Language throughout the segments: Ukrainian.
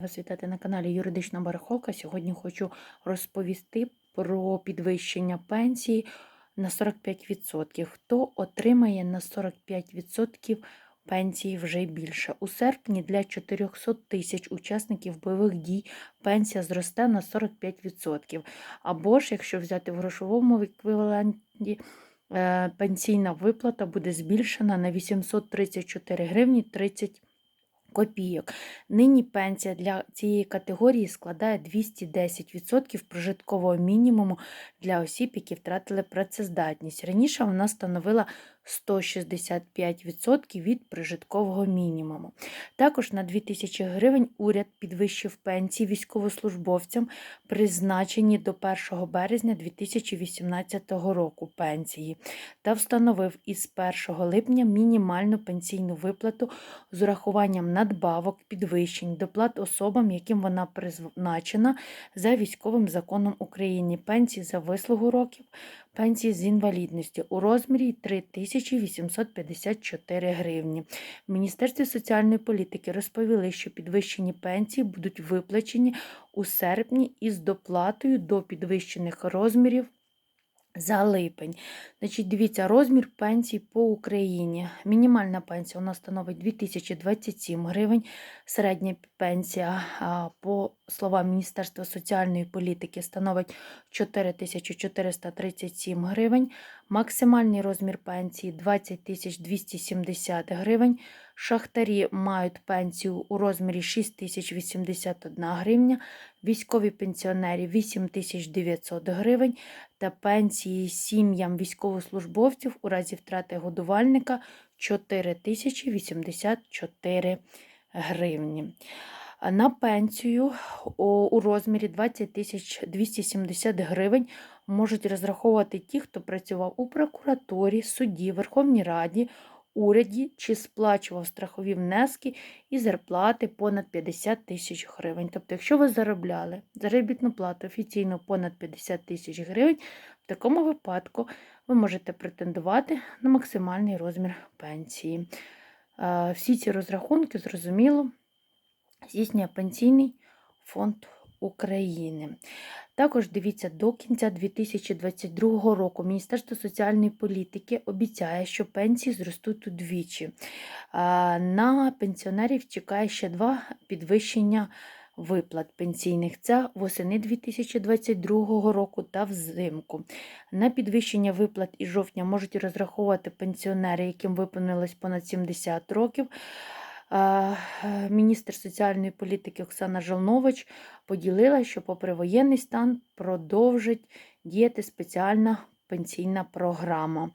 Вас вітати на каналі Юридична Барахолка. Сьогодні хочу розповісти про підвищення пенсії на 45%. Хто отримає на 45% пенсії вже більше? У серпні для 400 тисяч учасників бойових дій пенсія зросте на 45%. Або ж, якщо взяти в грошовому еквіваленті, е, пенсійна виплата буде збільшена на 834 гривні 30 копійок. Нині пенсія для цієї категорії складає 210% прожиткового мінімуму для осіб, які втратили працездатність. Раніше вона становила 165% від прожиткового мінімуму. Також на 2000 гривень уряд підвищив пенсії військовослужбовцям, призначені до 1 березня 2018 року пенсії, та встановив із 1 липня мінімальну пенсійну виплату з урахуванням надбавок, підвищень, доплат особам, яким вона призначена за військовим законом України, пенсії за вислугу років, пенсії з інвалідності у розмірі 3854 гривні. В Міністерстві соціальної політики розповіли, що підвищені пенсії будуть виплачені у серпні із доплатою до підвищених розмірів за липень. Значить, дивіться, розмір пенсій по Україні. Мінімальна пенсія у нас становить 2027 гривень. Середня пенсія, по словам Міністерства соціальної політики, становить 4437 гривень. Максимальний розмір пенсії 20 270 гривень. Шахтарі мають пенсію у розмірі 6081 гривня, військові пенсіонері 8900 гривень та пенсії сім'ям військовослужбовців у разі втрати годувальника 4084 гривні. На пенсію у розмірі 20 270 гривень можуть розраховувати ті, хто працював у прокуратурі, суді, Верховній Раді, уряді чи сплачував страхові внески і зарплати понад 50 тисяч гривень. Тобто, якщо ви заробляли заробітну плату офіційно понад 50 тисяч гривень, в такому випадку ви можете претендувати на максимальний розмір пенсії. Всі ці розрахунки, зрозуміло, здійснює Пенсійний фонд України. Також дивіться, до кінця 2022 року Міністерство соціальної політики обіцяє, що пенсії зростуть удвічі. На пенсіонерів чекає ще два підвищення виплат пенсійних. Це восени 2022 року та взимку. На підвищення виплат із жовтня можуть розраховувати пенсіонери, яким виповнилось понад 70 років. Міністр соціальної політики Оксана Жолнович поділила, що попри воєнний стан продовжить діяти спеціальна пенсійна програма.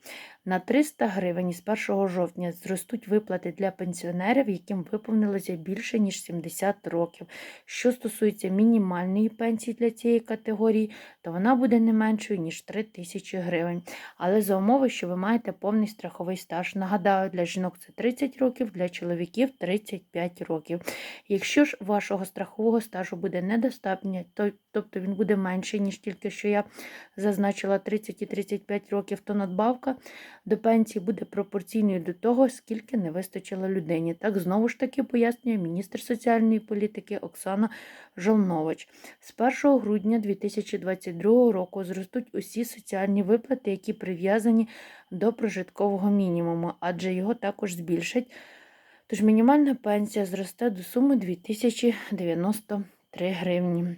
На 300 гривень із 1 жовтня зростуть виплати для пенсіонерів, яким виповнилося більше, ніж 70 років. Що стосується мінімальної пенсії для цієї категорії, то вона буде не меншою, ніж 3 тисячі гривень. Але за умови, що ви маєте повний страховий стаж. Нагадаю, для жінок це 30 років, для чоловіків 35 років. Якщо ж вашого страхового стажу буде недостатньо, то, тобто він буде менший, ніж тільки що я зазначила 30 і 35 років, то надбавка до пенсії буде пропорційною до того, скільки не вистачило людині. Так знову ж таки пояснює міністр соціальної політики Оксана Жолнович. З 1 грудня 2022 року зростуть усі соціальні виплати, які прив'язані до прожиткового мінімуму, адже його також збільшать. Тож мінімальна пенсія зросте до суми 2093 гривні.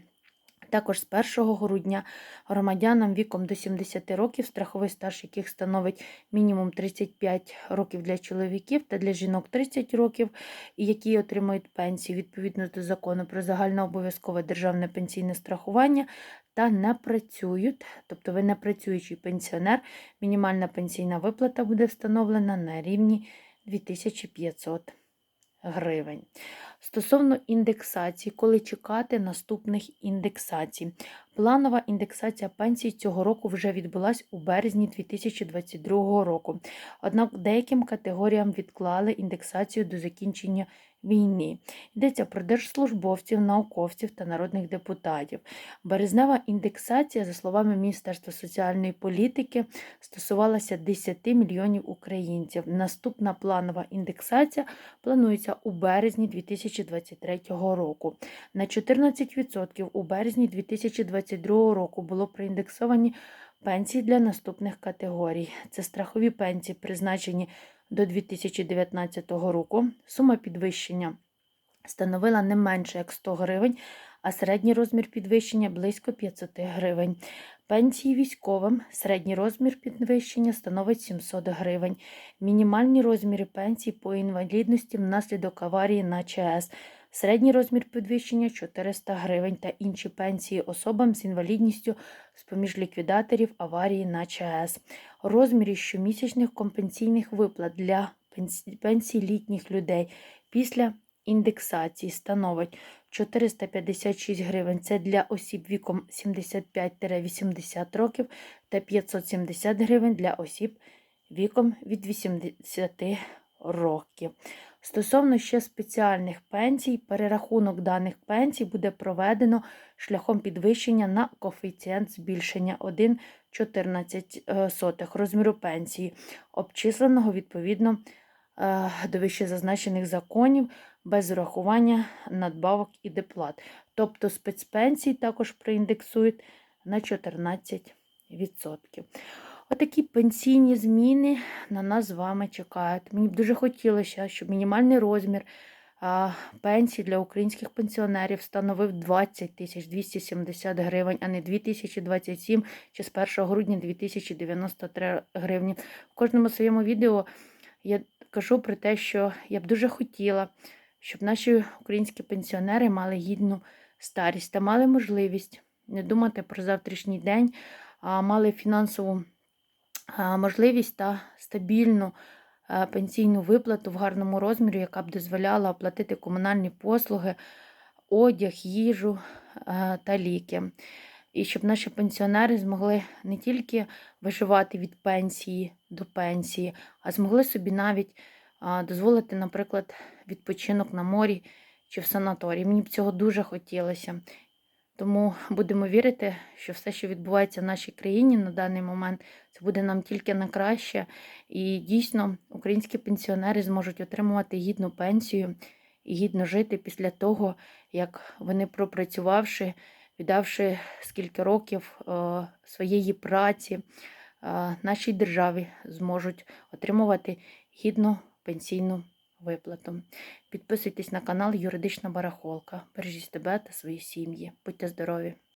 Також з 1 грудня громадянам віком до 70 років, страховий стаж, яких становить мінімум 35 років для чоловіків та для жінок 30 років, які отримують пенсії відповідно до закону про загальнообов'язкове державне пенсійне страхування та не працюють, тобто ви не працюючий пенсіонер, мінімальна пенсійна виплата буде встановлена на рівні 2500 гривень. Стосовно індексації, коли чекати наступних індексацій. Планова індексація пенсій цього року вже відбулась у березні 2022 року. Однак деяким категоріям відклали індексацію до закінчення війни. Йдеться про держслужбовців, науковців та народних депутатів. Березнева індексація, за словами Міністерства соціальної політики, стосувалася 10 мільйонів українців. Наступна планова індексація планується у березні 2023 року. На 14% у березні 2022 року було проіндексовані пенсії для наступних категорій. Це страхові пенсії, призначені до 2019 року. Сума підвищення становила не менше як 100 гривень, а середній розмір підвищення близько 500 гривень. Пенсії військовим середній розмір підвищення становить 700 гривень. Мінімальні розміри пенсій по інвалідності внаслідок аварії на ЧАЕС. Середній розмір підвищення 400 гривень та інші пенсії особам з інвалідністю з-поміж ліквідаторів аварії на ЧАЕС. Розмірі щомісячних компенсійних виплат для пенсій літніх людей після індексації становить 456 гривень. Це для осіб віком 75-80 років та 570 гривень для осіб віком від 80 років. Стосовно ще спеціальних пенсій, перерахунок даних пенсій буде проведено шляхом підвищення на коефіцієнт збільшення 1,14 розміру пенсії, обчисленого відповідно е, до вищезазначених законів без урахування надбавок і доплат. Тобто спецпенсії також проіндексують на 14%. Отакі пенсійні зміни на нас з вами чекають. Мені б дуже хотілося, щоб мінімальний розмір а, пенсії для українських пенсіонерів становив 20 тисяч 270 гривень, а не 2027 чи з 1 грудня 2093 гривні. В кожному своєму відео я кажу про те, що я б дуже хотіла, щоб наші українські пенсіонери мали гідну старість та мали можливість не думати про завтрашній день, а мали фінансову можливість та стабільну пенсійну виплату в гарному розмірі, яка б дозволяла оплатити комунальні послуги, одяг, їжу та ліки. І щоб наші пенсіонери змогли не тільки виживати від пенсії до пенсії, а змогли собі навіть дозволити, наприклад, відпочинок на морі чи в санаторії. Мені б цього дуже хотілося. Тому будемо вірити, що все, що відбувається в нашій країні на даний момент, це буде нам тільки на краще. І дійсно українські пенсіонери зможуть отримувати гідну пенсію і гідно жити після того, як вони пропрацювавши, віддавши скільки років е, своєї праці, е, нашій державі зможуть отримувати гідну пенсійну виплату. Підписуйтесь на канал Юридична Барахолка. Бережіть себе та свої сім'ї. Будьте здорові!